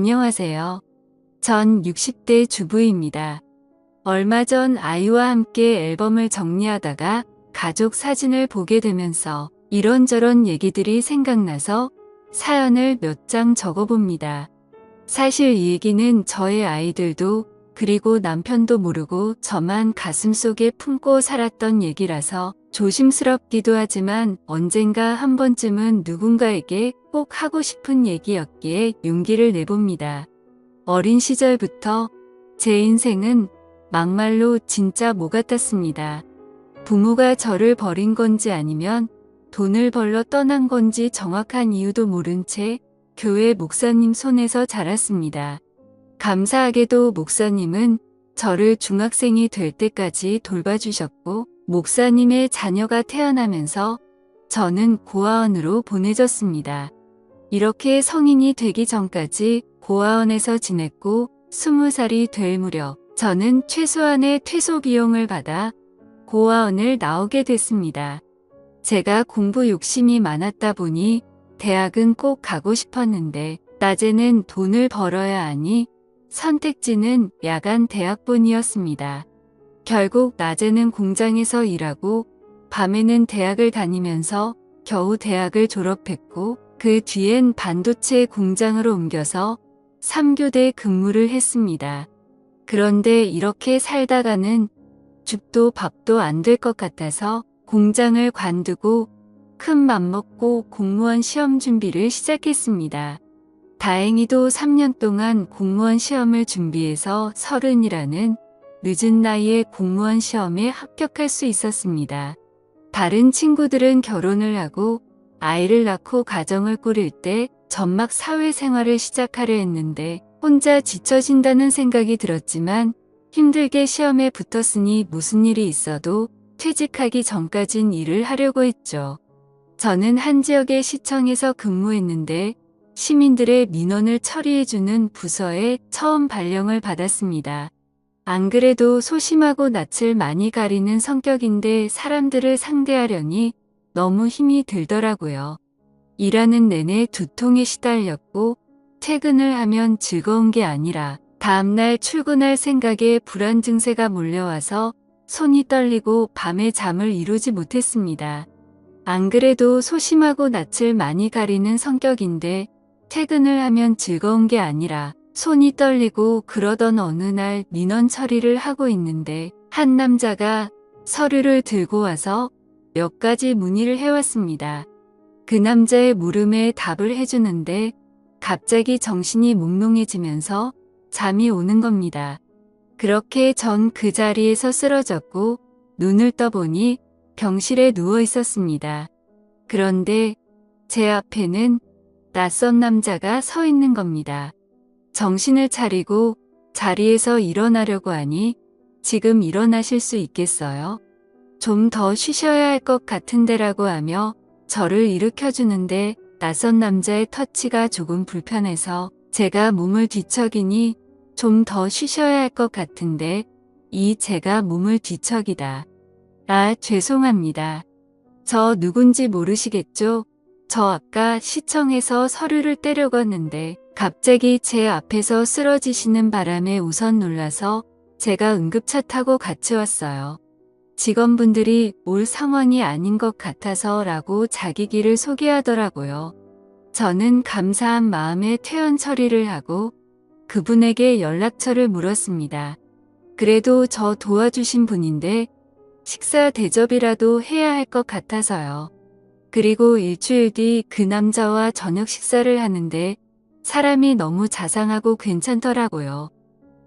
안녕하세요. 전 60대 주부입니다. 얼마 전 아이와 함께 앨범을 정리하다가 가족 사진을 보게 되면서 이런저런 얘기들이 생각나서 사연을 몇 장 적어봅니다. 사실 이 얘기는 저의 아이들도 그리고 남편도 모르고 저만 가슴속에 품고 살았던 얘기라서 조심스럽기도 하지만 언젠가 한 번쯤은 누군가에게 꼭 하고 싶은 얘기였기에 용기를 내봅니다. 어린 시절부터 제 인생은 막말로 진짜 모 같았습니다. 부모가 저를 버린 건지 아니면 돈을 벌러 떠난 건지 정확한 이유도 모른 채 교회 목사님 손에서 자랐습니다. 감사하게도 목사님은 저를 중학생이 될 때까지 돌봐주셨고 목사님의 자녀가 태어나면서 저는 고아원으로 보내졌습니다. 이렇게 성인이 되기 전까지 고아원에서 지냈고 20살이 될 무렵 저는 최소한의 퇴소 비용을 받아 고아원을 나오게 됐습니다. 제가 공부 욕심이 많았다 보니 대학은 꼭 가고 싶었는데 낮에는 돈을 벌어야 하니 선택지는 야간 대학본이었습니다. 결국 낮에는 공장에서 일하고 밤에는 대학을 다니면서 겨우 대학을 졸업했고 그 뒤엔 반도체 공장으로 옮겨서 3교대 근무를 했습니다. 그런데 이렇게 살다가는 죽도 밥도 안 될 것 같아서 공장을 관두고 큰 맘 먹고 공무원 시험 준비를 시작했습니다. 다행히도 3년 동안 공무원 시험을 준비해서 서른이라는 늦은 나이에 공무원 시험에 합격할 수 있었습니다. 다른 친구들은 결혼을 하고 아이를 낳고 가정을 꾸릴 때 전막 사회생활을 시작하려 했는데 혼자 지쳐진다는 생각이 들었지만 힘들게 시험에 붙었으니 무슨 일이 있어도 퇴직하기 전까진 일을 하려고 했죠. 저는 한 지역의 시청에서 근무했는데 시민들의 민원을 처리해주는 부서에 처음 발령을 받았습니다. 안 그래도 소심하고 낯을 많이 가리는 성격인데 사람들을 상대하려니 너무 힘이 들더라고요. 일하는 내내 두통에 시달렸고 퇴근을 하면 즐거운 게 아니라 다음날 출근할 생각에 불안 증세가 몰려와서 손이 떨리고 밤에 잠을 이루지 못했습니다. 안 그래도 소심하고 낯을 많이 가리는 성격인데 퇴근을 하면 즐거운 게 아니라 손이 떨리고 그러던 어느 날 민원 처리를 하고 있는데 한 남자가 서류를 들고 와서 몇 가지 문의를 해왔습니다. 그 남자의 물음에 답을 해주는데 갑자기 정신이 몽롱해지면서 잠이 오는 겁니다. 그렇게 전 그 자리에서 쓰러졌고 눈을 떠보니 병실에 누워 있었습니다. 그런데 제 앞에는 낯선 남자가 서 있는 겁니다. 정신을 차리고 자리에서 일어나려고 하니 지금 일어나실 수 있겠어요? 좀 더 쉬셔야 할 것 같은데라고 하며 저를 일으켜주는데 낯선 남자의 터치가 조금 불편해서 제가 몸을 뒤척이니 좀 더 쉬셔야 할 것 같은데 이 제가 몸을 뒤척이다. 아, 죄송합니다. 저 누군지 모르시겠죠? 저 아까 시청에서 서류를 떼려갔는데 갑자기 제 앞에서 쓰러지시는 바람에 우선 놀라서 제가 응급차 타고 같이 왔어요. 직원분들이 올 상황이 아닌 것 같아서 라고 자기 길을 소개하더라고요. 저는 감사한 마음에 퇴원 처리를 하고 그분에게 연락처를 물었습니다. 그래도 저 도와주신 분인데 식사 대접이라도 해야 할 것 같아서요. 그리고 일주일 뒤 그 남자와 저녁 식사를 하는데 사람이 너무 자상하고 괜찮더라고요.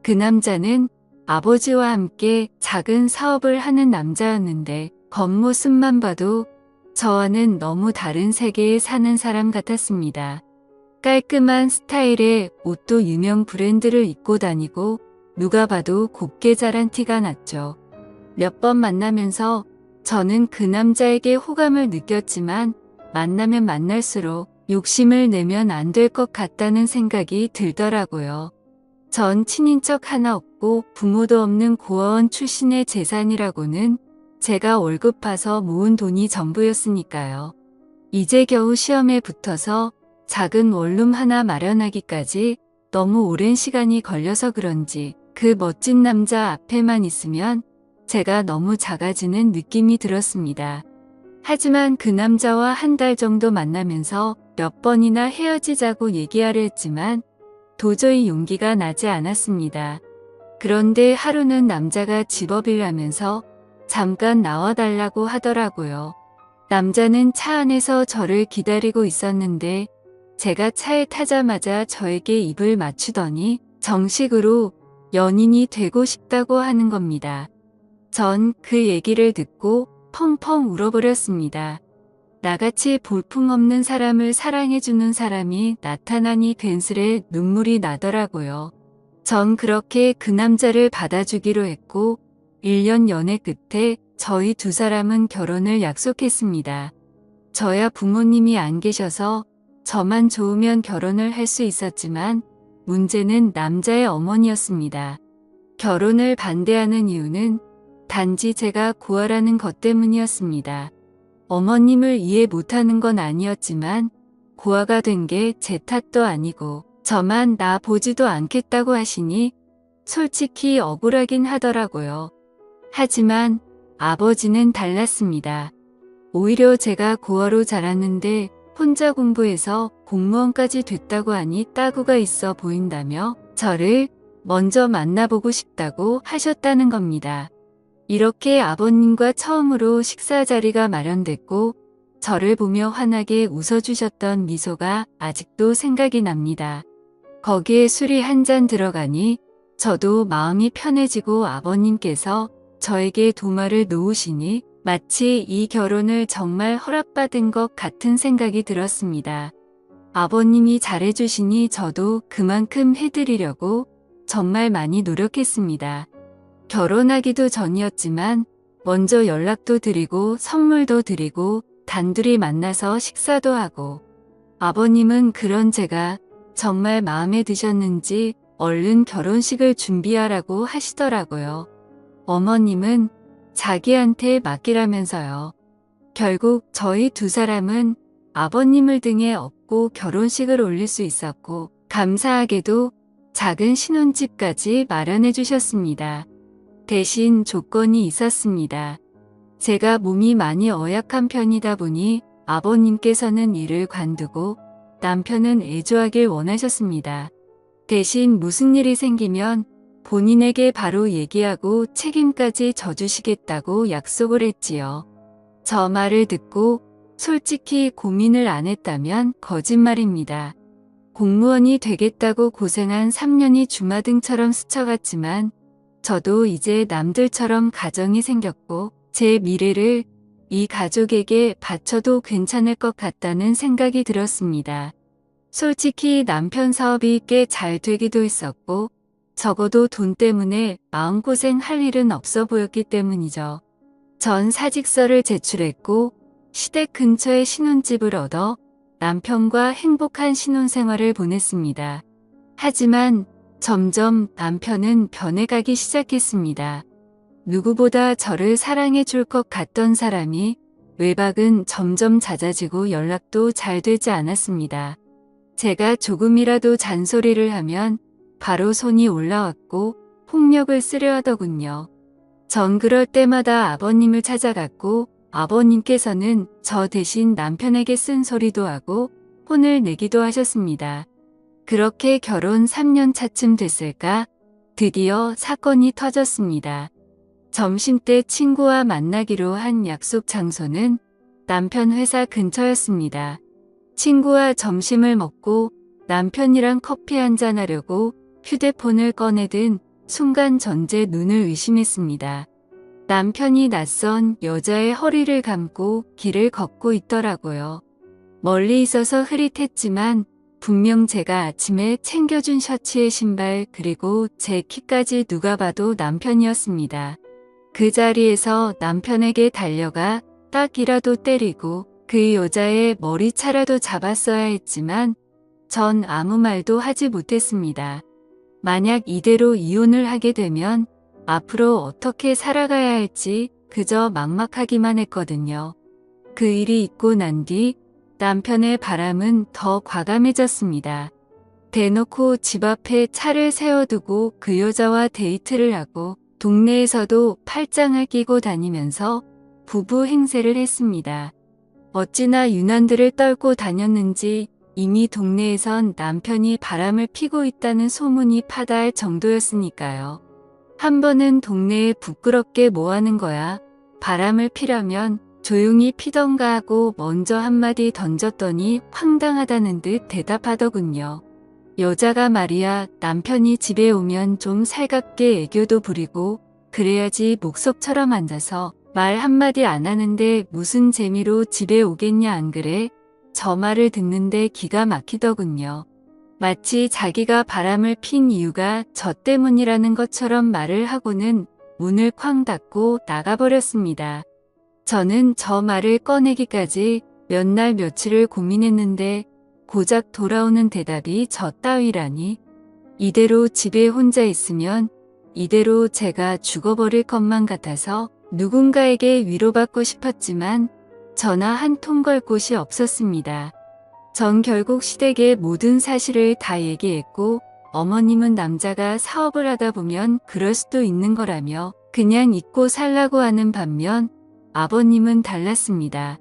그 남자는 아버지와 함께 작은 사업을 하는 남자였는데 겉모습만 봐도 저와는 너무 다른 세계에 사는 사람 같았습니다. 깔끔한 스타일의 옷도 유명 브랜드를 입고 다니고 누가 봐도 곱게 자란 티가 났죠. 몇 번 만나면서 저는 그 남자에게 호감을 느꼈지만 만나면 만날수록 욕심을 내면 안 될 것 같다는 생각이 들더라고요. 전 친인척 하나 없고 부모도 없는 고아원 출신의 재산이라고는 제가 월급 파서 모은 돈이 전부였으니까요. 이제 겨우 시험에 붙어서 작은 원룸 하나 마련하기까지 너무 오랜 시간이 걸려서 그런지 그 멋진 남자 앞에만 있으면 제가 너무 작아지는 느낌이 들었습니다. 하지만 그 남자와 한 달 정도 만나면서 몇 번이나 헤어지자고 얘기하려 했지만 도저히 용기가 나지 않았습니다. 그런데 하루는 남자가 집업이라면서 잠깐 나와달라고 하더라고요. 남자는 차 안에서 저를 기다리고 있었는데 제가 차에 타자마자 저에게 입을 맞추더니 정식으로 연인이 되고 싶다고 하는 겁니다. 전 그 얘기를 듣고 펑펑 울어버렸습니다. 나같이 볼품없는 사람을 사랑해주는 사람이 나타나니 괜스레 눈물이 나더라고요. 전 그렇게 그 남자를 받아주기로 했고 1년 연애 끝에 저희 두 사람은 결혼을 약속했습니다. 저야 부모님이 안 계셔서 저만 좋으면 결혼을 할 수 있었지만 문제는 남자의 어머니였습니다. 결혼을 반대하는 이유는 단지 제가 고아라는 것 때문이었습니다. 어머님을 이해 못하는 건 아니었지만 고아가 된 게 제 탓도 아니고 저만 나 보지도 않겠다고 하시니 솔직히 억울하긴 하더라고요. 하지만 아버지는 달랐습니다. 오히려 제가 고아로 자랐는데 혼자 공부해서 공무원까지 됐다고 하니 따구가 있어 보인다며 저를 먼저 만나보고 싶다고 하셨다는 겁니다. 이렇게 아버님과 처음으로 식사 자리가 마련됐고 저를 보며 환하게 웃어주셨던 미소가 아직도 생각이 납니다. 거기에 술이 한 잔 들어가니 저도 마음이 편해지고 아버님께서 저에게 도마를 놓으시니 마치 이 결혼을 정말 허락받은 것 같은 생각이 들었습니다. 아버님이 잘해주시니 저도 그만큼 해드리려고 정말 많이 노력했습니다. 결혼하기도 전이었지만 먼저 연락도 드리고 선물도 드리고 단둘이 만나서 식사도 하고 아버님은 그런 제가 정말 마음에 드셨는지 얼른 결혼식을 준비하라고 하시더라고요. 어머님은 자기한테 맡기라면서요. 결국 저희 두 사람은 아버님을 등에 업고 결혼식을 올릴 수 있었고 감사하게도 작은 신혼집까지 마련해 주셨습니다. 대신 조건이 있었습니다. 제가 몸이 많이 어약한 편이다 보니 아버님께서는 일을 관두고 남편은 애조하길 원하셨습니다. 대신 무슨 일이 생기면 본인에게 바로 얘기하고 책임까지 져주시겠다고 약속을 했지요. 저 말을 듣고 솔직히 고민을 안 했다면 거짓말입니다. 공무원이 되겠다고 고생한 3년이 주마등처럼 스쳐갔지만 저도 이제 남들처럼 가정이 생겼고 제 미래를 이 가족에게 바쳐도 괜찮을 것 같다는 생각이 들었습니다. 솔직히 남편 사업이 꽤 잘 되기도 했었고 적어도 돈 때문에 마음고생 할 일은 없어 보였기 때문이죠. 전 사직서를 제출했고 시댁 근처에 신혼집을 얻어 남편과 행복한 신혼생활을 보냈습니다. 하지만 점점 남편은 변해가기 시작했습니다. 누구보다 저를 사랑해 줄 것 같던 사람이 외박은 점점 잦아지고 연락도 잘 되지 않았습니다. 제가 조금이라도 잔소리를 하면 바로 손이 올라왔고 폭력을 쓰려 하더군요. 전 그럴 때마다 아버님을 찾아갔고 아버님께서는 저 대신 남편에게 쓴 소리도 하고 혼을 내기도 하셨습니다. 그렇게 결혼 3년 차쯤 됐을까 드디어 사건이 터졌습니다. 점심때 친구와 만나기로 한 약속 장소는 남편 회사 근처였습니다. 친구와 점심을 먹고 남편이랑 커피 한잔 하려고 휴대폰을 꺼내든 순간 전제 눈을 의심했습니다. 남편이 낯선 여자의 허리를 감고 길을 걷고 있더라고요. 멀리 있어서 흐릿했지만 분명 제가 아침에 챙겨준 셔츠에 신발 그리고 제 키까지 누가 봐도 남편이었습니다. 그 자리에서 남편에게 달려가 딱이라도 때리고 그 여자의 머리차라도 잡았어야 했지만 전 아무 말도 하지 못했습니다. 만약 이대로 이혼을 하게 되면 앞으로 어떻게 살아가야 할지 그저 막막하기만 했거든요. 그 일이 있고 난 뒤 남편의 바람은 더 과감해졌습니다. 대놓고 집 앞에 차를 세워두고 그 여자와 데이트를 하고 동네에서도 팔짱을 끼고 다니면서 부부 행세를 했습니다. 어찌나 유난들을 떨고 다녔는지 이미 동네에선 남편이 바람을 피고 있다는 소문이 파다할 정도였으니까요. 한 번은 동네에 부끄럽게 뭐하는 거야. 바람을 피라면 조용히 피던가 하고 먼저 한마디 던졌더니 황당하다는 듯 대답하더군요. 여자가 말이야 남편이 집에 오면 좀 살갑게 애교도 부리고 그래야지 목석처럼 앉아서 말 한마디 안 하는데 무슨 재미로 집에 오겠냐 안 그래? 저 말을 듣는데 기가 막히더군요. 마치 자기가 바람을 핀 이유가 저 때문이라는 것처럼 말을 하고는 문을 쾅 닫고 나가버렸습니다. 저는 저 말을 꺼내기까지 몇 날 며칠을 고민했는데 고작 돌아오는 대답이 저 따위라니. 이대로 집에 혼자 있으면 이대로 제가 죽어버릴 것만 같아서 누군가에게 위로받고 싶었지만 전화 한 통 걸 곳이 없었습니다. 전 결국 시댁에 모든 사실을 다 얘기했고 어머님은 남자가 사업을 하다 보면 그럴 수도 있는 거라며 그냥 잊고 살라고 하는 반면 아버님은 달랐습니다.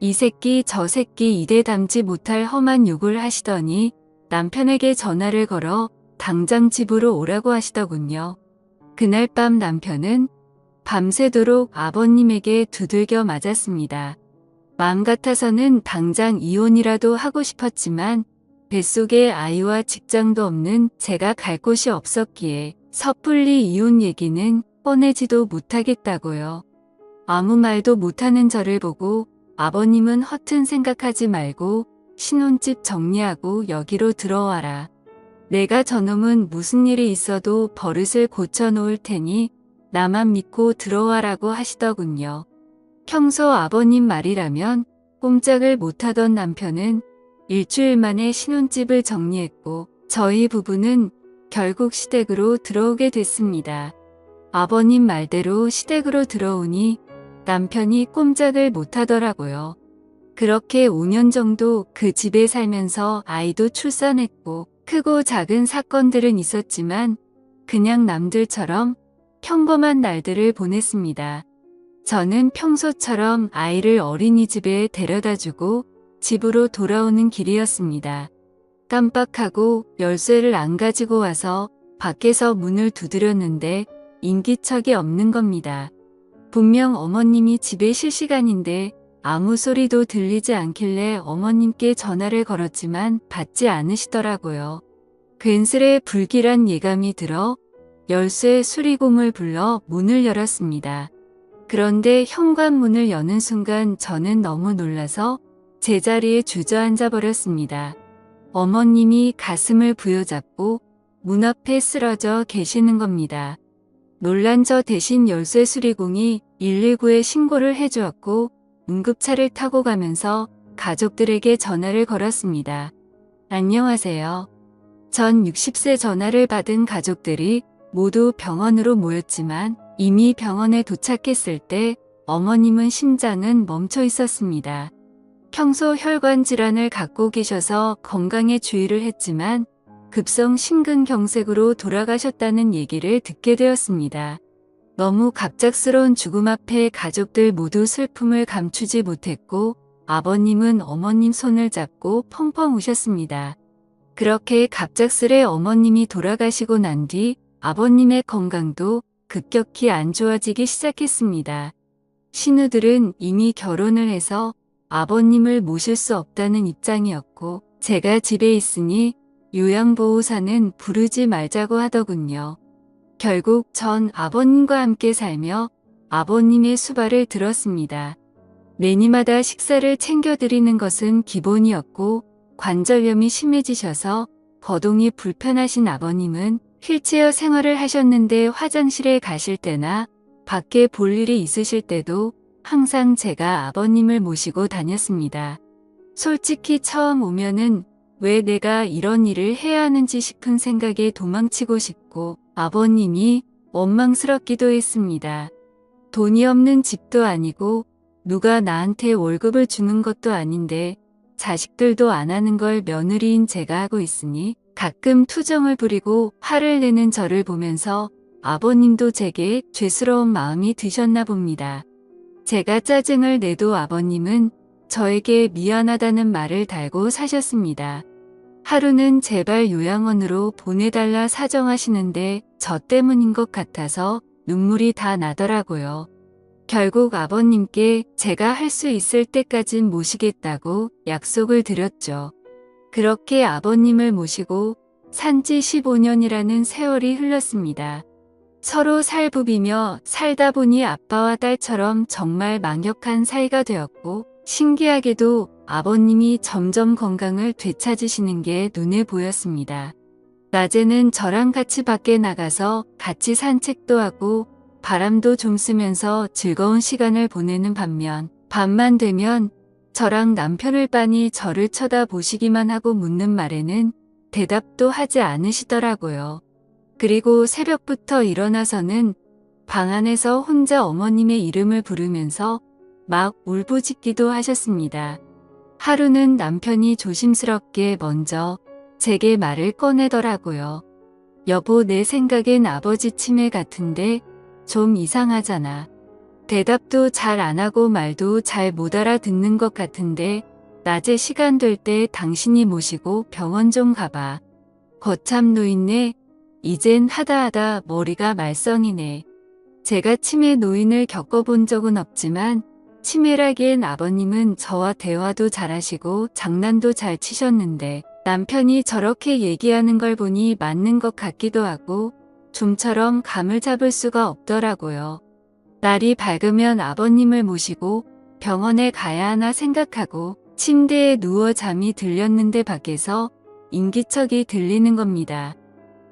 이 새끼 저 새끼 이대 담지 못할 험한 욕을 하시더니 남편에게 전화를 걸어 당장 집으로 오라고 하시더군요. 그날 밤 남편은 밤새도록 아버님에게 두들겨 맞았습니다. 마음 같아서는 당장 이혼이라도 하고 싶었지만 뱃속에 아이와 직장도 없는 제가 갈 곳이 없었기에 섣불리 이혼 얘기는 꺼내지도 못하겠다고요. 아무 말도 못하는 저를 보고 아버님은 허튼 생각하지 말고 신혼집 정리하고 여기로 들어와라. 내가 저놈은 무슨 일이 있어도 버릇을 고쳐놓을 테니 나만 믿고 들어와라고 하시더군요. 평소 아버님 말이라면 꼼짝을 못하던 남편은 일주일 만에 신혼집을 정리했고 저희 부부는 결국 시댁으로 들어오게 됐습니다. 아버님 말대로 시댁으로 들어오니 남편이 꼼짝을 못하더라고요. 그렇게 5년 정도 그 집에 살면서 아이도 출산했고 크고 작은 사건들은 있었지만 그냥 남들처럼 평범한 날들을 보냈습니다. 저는 평소처럼 아이를 어린이집에 데려다 주고 집으로 돌아오는 길이었습니다. 깜빡하고 열쇠를 안 가지고 와서 밖에서 문을 두드렸는데 인기척이 없는 겁니다. 분명 어머님이 집에 실시간인데 아무 소리도 들리지 않길래 어머님께 전화를 걸었지만 받지 않으시더라고요. 괜스레 불길한 예감이 들어 열쇠 수리공을 불러 문을 열었습니다. 그런데 현관문을 여는 순간 저는 너무 놀라서 제자리에 주저앉아 버렸습니다. 어머님이 가슴을 부여잡고 문 앞에 쓰러져 계시는 겁니다. 놀란 저 대신 열쇠 수리공이 119에 신고를 해주었고 응급차를 타고 가면서 가족들에게 전화를 걸었습니다. 안녕하세요. 전 60세 전화를 받은 가족들이 모두 병원으로 모였지만 이미 병원에 도착했을 때 어머님은 심장은 멈춰 있었습니다. 평소 혈관 질환을 갖고 계셔서 건강에 주의를 했지만 급성 심근경색으로 돌아가셨다는 얘기를 듣게 되었습니다. 너무 갑작스러운 죽음 앞에 가족들 모두 슬픔을 감추지 못했고 아버님은 어머님 손을 잡고 펑펑 우셨습니다. 그렇게 갑작스레 어머님이 돌아가시고 난 뒤 아버님의 건강도 급격히 안 좋아지기 시작했습니다. 신우들은 이미 결혼을 해서 아버님을 모실 수 없다는 입장이었고 제가 집에 있으니 요양보호사는 부르지 말자고 하더군요. 결국 전 아버님과 함께 살며 아버님의 수발을 들었습니다. 매니마다 식사를 챙겨드리는 것은 기본이었고 관절염이 심해지셔서 거동이 불편하신 아버님은 휠체어 생활을 하셨는데 화장실에 가실 때나 밖에 볼 일이 있으실 때도 항상 제가 아버님을 모시고 다녔습니다. 솔직히 처음 오면은 왜 내가 이런 일을 해야 하는지 싶은 생각에 도망치고 싶고 아버님이 원망스럽기도 했습니다. 돈이 없는 집도 아니고 누가 나한테 월급을 주는 것도 아닌데 자식들도 안 하는 걸 며느리인 제가 하고 있으니 가끔 투정을 부리고 화를 내는 저를 보면서 아버님도 제게 죄스러운 마음이 드셨나 봅니다. 제가 짜증을 내도 아버님은 저에게 미안하다는 말을 달고 사셨습니다. 하루는 제발 요양원으로 보내달라 사정하시는데 저 때문인 것 같아서 눈물이 다 나더라고요. 결국 아버님께 제가 할 수 있을 때까진 모시겠다고 약속을 드렸죠. 그렇게 아버님을 모시고 산지 15년이라는 세월이 흘렀습니다. 서로 살부비며 살다 보니 아빠와 딸처럼 정말 망역한 사이가 되었고 신기하게도 아버님이 점점 건강을 되찾으시는 게 눈에 보였습니다. 낮에는 저랑 같이 밖에 나가서 같이 산책도 하고 바람도 좀 쐬면서 즐거운 시간을 보내는 반면 밤만 되면 저랑 남편을 빤히 저를 쳐다보시기만 하고 묻는 말에는 대답도 하지 않으시더라고요. 그리고 새벽부터 일어나서는 방 안에서 혼자 어머님의 이름을 부르면서 막 울부짖기도 하셨습니다. 하루는 남편이 조심스럽게 먼저 제게 말을 꺼내더라고요. 여보, 내 생각엔 아버지 치매 같은데 좀 이상하잖아. 대답도 잘 안 하고 말도 잘 못 알아듣는 것 같은데 낮에 시간 될 때 당신이 모시고 병원 좀 가봐. 거참 노인네, 이젠 하다하다 머리가 말썽이네. 제가 치매 노인을 겪어본 적은 없지만 치매라기엔 아버님은 저와 대화도 잘하시고 장난도 잘 치셨는데 남편이 저렇게 얘기하는 걸 보니 맞는 것 같기도 하고 좀처럼 감을 잡을 수가 없더라고요. 날이 밝으면 아버님을 모시고 병원에 가야 하나 생각하고 침대에 누워 잠이 들렸는데 밖에서 인기척이 들리는 겁니다.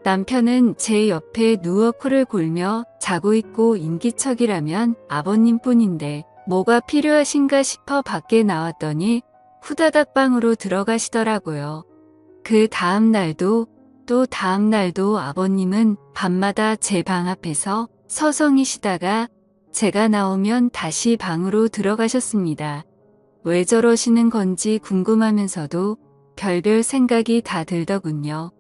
남편은 제 옆에 누워 코를 골며 자고 있고 인기척이라면 아버님 뿐인데 뭐가 필요하신가 싶어 밖에 나왔더니 후다닥 방으로 들어가시더라고요. 그 다음 날도 또 다음 날도 아버님은 밤마다 제 방 앞에서 서성이시다가 제가 나오면 다시 방으로 들어가셨습니다. 왜 저러시는 건지 궁금하면서도 별별 생각이 다 들더군요.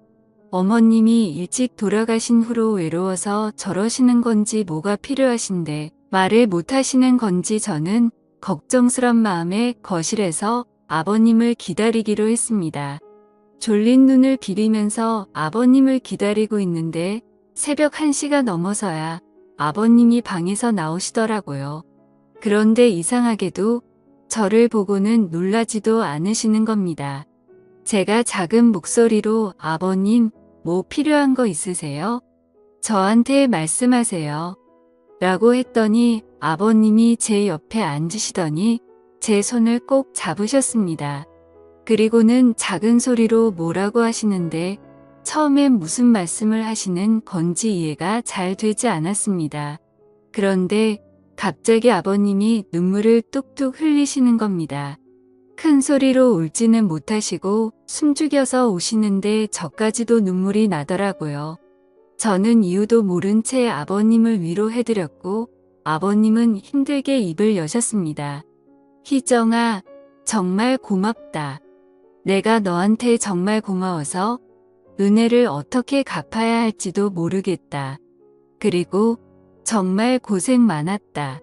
어머님이 일찍 돌아가신 후로 외로워서 저러시는 건지 뭐가 필요하신데 말을 못하시는 건지 저는 걱정스런 마음에 거실에서 아버님을 기다리기로 했습니다. 졸린 눈을 비비면서 아버님을 기다리고 있는데 새벽 1시가 넘어서야 아버님이 방에서 나오시더라고요. 그런데 이상하게도 저를 보고는 놀라지도 않으시는 겁니다. 제가 작은 목소리로 아버님, 뭐 필요한 거 있으세요? 저한테 말씀하세요. 라고 했더니 아버님이 제 옆에 앉으시더니 제 손을 꼭 잡으셨습니다. 그리고는 작은 소리로 뭐라고 하시는데 처음엔 무슨 말씀을 하시는 건지 이해가 잘 되지 않았습니다. 그런데 갑자기 아버님이 눈물을 뚝뚝 흘리시는 겁니다. 큰 소리로 울지는 못하시고 숨죽여서 오시는데 저까지도 눈물이 나더라고요. 저는 이유도 모른 채 아버님을 위로해드렸고 아버님은 힘들게 입을 여셨습니다. 희정아, 정말 고맙다. 내가 너한테 정말 고마워서 은혜를 어떻게 갚아야 할지도 모르겠다. 그리고 정말 고생 많았다.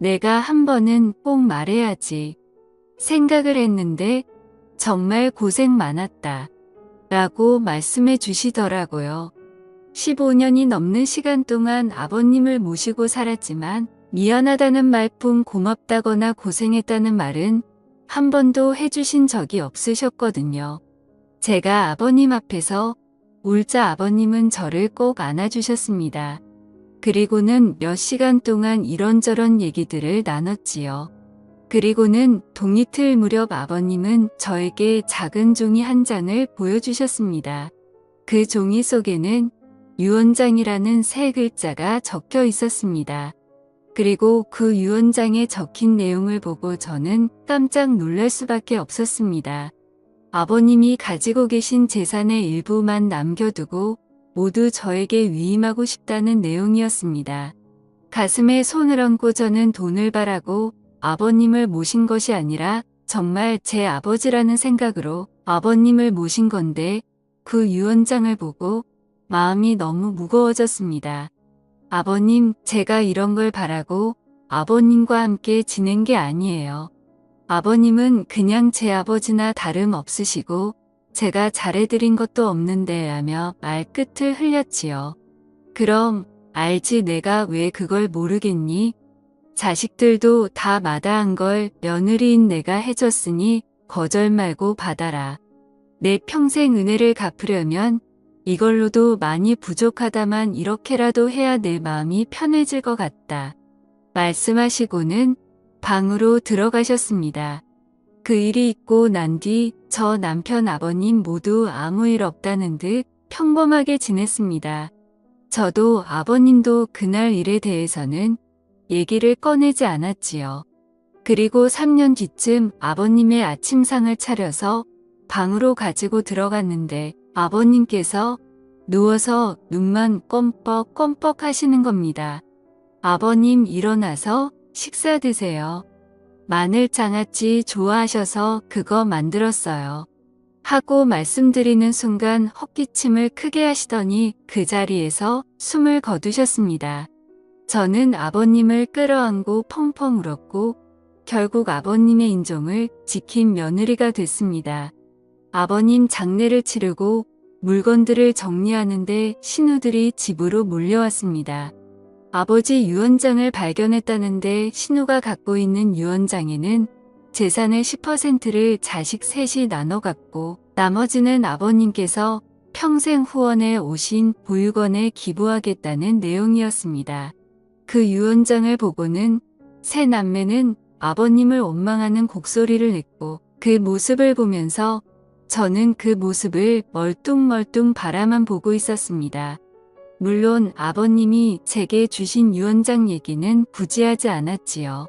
내가 한 번은 꼭 말해야지. 생각을 했는데 정말 고생 많았다. 라고 말씀해 주시더라고요. 15년이 넘는 시간 동안 아버님을 모시고 살았지만 미안하다는 말뿐 고맙다거나 고생했다는 말은 한 번도 해주신 적이 없으셨거든요. 제가 아버님 앞에서 울자 아버님은 저를 꼭 안아주셨습니다. 그리고는 몇 시간 동안 이런저런 얘기들을 나눴지요. 그리고는 동이틀 무렵 아버님은 저에게 작은 종이 한 장을 보여주셨습니다. 그 종이 속에는 유언장이라는 세 글자가 적혀 있었습니다. 그리고 그 유언장에 적힌 내용을 보고 저는 깜짝 놀랄 수밖에 없었습니다. 아버님이 가지고 계신 재산의 일부만 남겨두고 모두 저에게 위임하고 싶다는 내용이었습니다. 가슴에 손을 얹고 저는 돈을 바라고 아버님을 모신 것이 아니라 정말 제 아버지라는 생각으로 아버님을 모신 건데 그 유언장을 보고 마음이 너무 무거워졌습니다. 아버님, 제가 이런 걸 바라고 아버님과 함께 지낸 게 아니에요. 아버님은 그냥 제 아버지나 다름 없으시고 제가 잘해드린 것도 없는데 라며 말끝을 흘렸지요. 그럼 알지 내가 왜 그걸 모르겠니? 자식들도 다 마다한 걸 며느리인 내가 해줬으니 거절 말고 받아라. 내 평생 은혜를 갚으려면 이걸로도 많이 부족하다만 이렇게라도 해야 내 마음이 편해질 것 같다. 말씀하시고는 방으로 들어가셨습니다. 그 일이 있고 난 뒤 저 남편 아버님 모두 아무 일 없다는 듯 평범하게 지냈습니다. 저도 아버님도 그날 일에 대해서는 얘기를 꺼내지 않았지요. 그리고 3년 뒤쯤 아버님의 아침상을 차려서 방으로 가지고 들어갔는데 아버님께서 누워서 눈만 껌뻑 껌뻑 하시는 겁니다. 아버님 일어나서 식사 드세요. 마늘 장아찌 좋아하셔서 그거 만들었어요. 하고 말씀드리는 순간 헛기침을 크게 하시더니 그 자리에서 숨을 거두셨습니다. 저는 아버님을 끌어안고 펑펑 울었고 결국 아버님의 인종을 지킨 며느리가 됐습니다. 아버님 장례를 치르고 물건들을 정리하는데 신우들이 집으로 몰려왔습니다. 아버지 유언장을 발견했다는데 신우가 갖고 있는 유언장에는 재산의 10%를 자식 셋이 나눠 갖고 나머지는 아버님께서 평생 후원해 오신 보육원에 기부하겠다는 내용이었습니다. 그 유언장을 보고는 새 남매는 아버님을 원망하는 곡소리를 냈고 그 모습을 보면서 저는 그 모습을 멀뚱멀뚱 바라만 보고 있었습니다. 물론 아버님이 제게 주신 유언장 얘기는 굳이 하지 않았지요.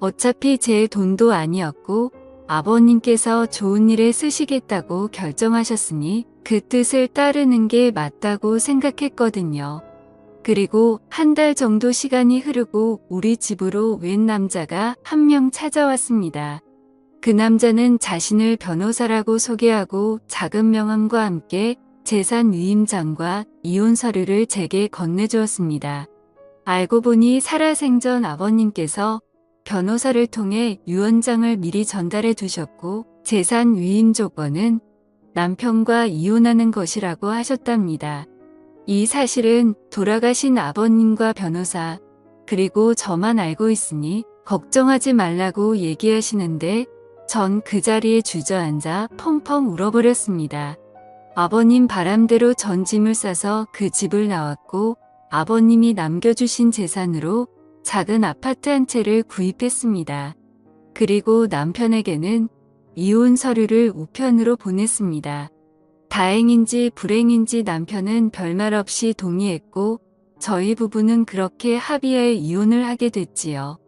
어차피 제 돈도 아니었고 아버님께서 좋은 일에 쓰시겠다고 결정하셨으니 그 뜻을 따르는 게 맞다고 생각했거든요. 그리고 한 달 정도 시간이 흐르고 우리 집으로 웬 남자가 한 명 찾아왔습니다. 그 남자는 자신을 변호사라고 소개하고 작은 명함과 함께 재산 위임장과 이혼 서류를 제게 건네주었습니다. 알고 보니 살아생전 아버님께서 변호사를 통해 유언장을 미리 전달해 두셨고 재산 위임 조건은 남편과 이혼하는 것이라고 하셨답니다. 이 사실은 돌아가신 아버님과 변호사 그리고 저만 알고 있으니 걱정하지 말라고 얘기하시는데 전 그 자리에 주저앉아 펑펑 울어버렸습니다. 아버님 바람대로 전 짐을 싸서 그 집을 나왔고 아버님이 남겨주신 재산으로 작은 아파트 한 채를 구입했습니다. 그리고 남편에게는 이혼 서류를 우편으로 보냈습니다. 다행인지 불행인지 남편은 별말 없이 동의했고 저희 부부는 그렇게 합의하에 이혼을 하게 됐지요.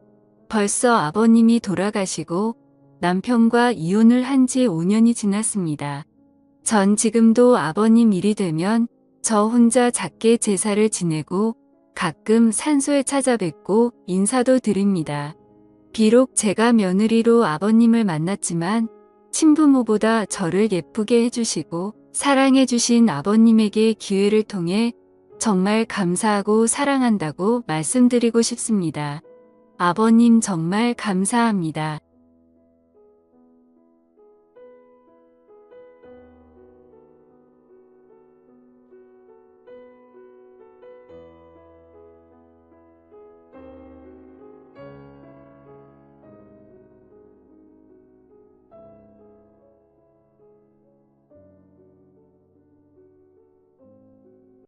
벌써 아버님이 돌아가시고 남편과 이혼을 한 지 5년이 지났습니다. 전 지금도 아버님 일이 되면 저 혼자 작게 제사를 지내고 가끔 산소에 찾아뵙고 인사도 드립니다. 비록 제가 며느리로 아버님을 만났지만 친부모보다 저를 예쁘게 해주시고 사랑해주신 아버님에게 기회를 통해 정말 감사하고 사랑한다고 말씀드리고 싶습니다. 아버님 정말 감사합니다.